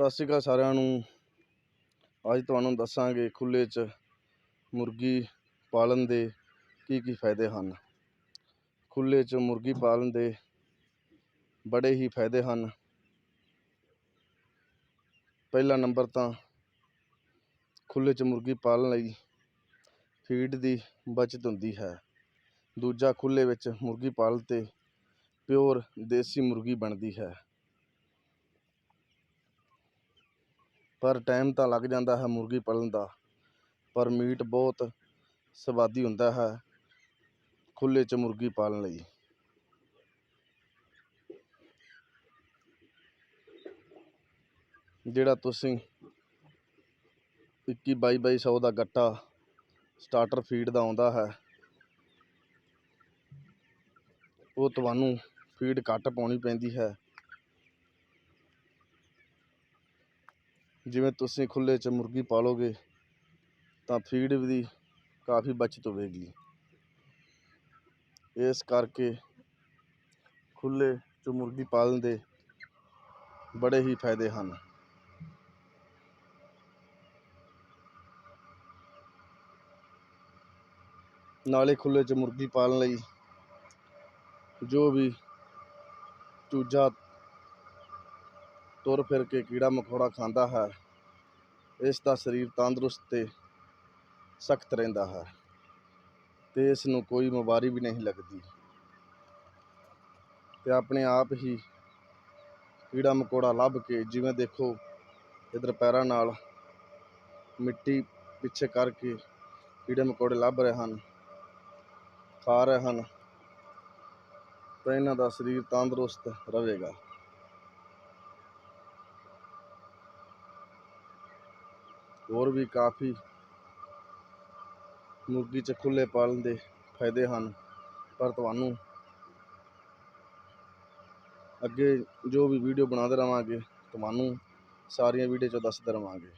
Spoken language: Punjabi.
ਸਤਿ ਸ਼੍ਰੀ ਅਕਾਲ ਸਾਰਿਆਂ ਨੂੰ। ਅੱਜ ਤੁਹਾਨੂੰ ਦੱਸਾਂਗੇ ਖੁੱਲ੍ਹੇ 'ਚ ਮੁਰਗੀ ਪਾਲਣ ਦੇ ਕੀ ਕੀ ਫਾਇਦੇ ਹਨ। ਖੁੱਲ੍ਹੇ 'ਚ ਮੁਰਗੀ ਪਾਲਣ ਦੇ ਬੜੇ ਹੀ ਫਾਇਦੇ ਹਨ। ਪਹਿਲਾ ਨੰਬਰ ਤਾਂ ਖੁੱਲ੍ਹੇ 'ਚ ਮੁਰਗੀ ਪਾਲਣ ਲਈ ਫੀਡ ਦੀ ਬਚਤ ਹੁੰਦੀ ਹੈ। ਦੂਜਾ ਖੁੱਲ੍ਹੇ ਵਿੱਚ ਮੁਰਗੀ ਪਾਲਣ 'ਤੇ ਪਿਓਰ ਦੇਸੀ ਮੁਰਗੀ ਬਣਦੀ ਹੈ। ਪਰ ਟਾਈਮ ਤਾਂ ਲੱਗ ਜਾਂਦਾ ਹੈ ਮੁਰਗੀ ਪਾਲਣ ਦਾ, ਪਰ ਮੀਟ ਬਹੁਤ ਸਵਾਦੀ ਹੁੰਦਾ ਹੈ ਖੁੱਲ੍ਹੇ 'ਚ ਮੁਰਗੀ ਪਾਲਣ ਲਈ। ਜਿਹੜਾ ਤੁਸੀਂ ਇੱਕੀ ਬਾਈ ਬਾਈ ਸੌ ਦਾ ਗੱਟਾ ਸਟਾਰਟਰ ਫੀਡ ਦਾ ਆਉਂਦਾ ਹੈ, ਉਹ ਤੁਹਾਨੂੰ ਫੀਡ ਘੱਟ ਪਾਉਣੀ ਪੈਂਦੀ ਹੈ। ਜਿਵੇਂ ਤੁਸੀਂ ਖੁੱਲ੍ਹੇ 'ਚ ਮੁਰਗੀ ਪਾਲੋਗੇ, ਤਾਂ ਫੀਡ ਦੀ ਕਾਫੀ ਬਚਤ ਹੋਵੇਗੀ। ਇਸ ਕਰਕੇ ਖੁੱਲੇ 'ਚ ਮੁਰਗੀ ਪਾਲਣ ਦੇ ਬੜੇ ਹੀ ਫਾਇਦੇ ਹਨ। ਨਾਲੇ ਖੁੱਲ੍ਹੇ 'ਚ ਮੁਰਗੀ ਪਾਲਣ ਲਈ ਜੋ ਵੀ ਚੂਜਾ ਤੁਰ ਫਿਰ ਕੇ ਕੀੜਾ ਮਕੌੜਾ ਖਾਂਦਾ ਹੈ। ਇਸ ਦਾ ਸਰੀਰ ਤੰਦਰੁਸਤ ਤੇ ਸਖਤ ਰਹਿੰਦਾ ਹੈ ਤੇ ਇਸ ਨੂੰ ਕੋਈ ਬਿਮਾਰੀ ਵੀ ਨਹੀਂ ਲੱਗਦੀ। ਤੇ ਆਪਣੇ ਆਪ ਹੀ ਕੀੜਾ ਮਕੌੜਾ ਲੱਭ ਕੇ ਜਿਵੇਂ ਦੇਖੋ, ਇਧਰ ਪੈਰਾਂ ਨਾਲ ਮਿੱਟੀ ਪਿੱਛੇ ਕਰਕੇ ਕੀੜੇ ਮਕੌੜੇ ਲੱਭ ਰਹੇ ਹਨ, ਖਾ ਰਹੇ ਹਨ, ਤਾਂ ਇਹਨਾਂ ਦਾ ਸਰੀਰ ਤੰਦਰੁਸਤ ਰਹੇਗਾ। ਹੋਰ ਵੀ ਕਾਫੀ ਮੁਰਗੀ 'ਚ ਖੁੱਲ੍ਹੇ ਪਾਲਣ ਦੇ ਫਾਇਦੇ ਹਨ। ਪਰ ਤੁਹਾਨੂੰ ਅੱਗੇ ਜੋ ਵੀ ਵੀਡੀਓ ਬਣਾਉਂਦੇ ਰਵਾਂਗੇ, ਤੁਹਾਨੂੰ ਸਾਰੀਆਂ ਵੀਡੀਓ 'ਚੋਂ ਦੱਸਦੇ ਰਵਾਂਗੇ।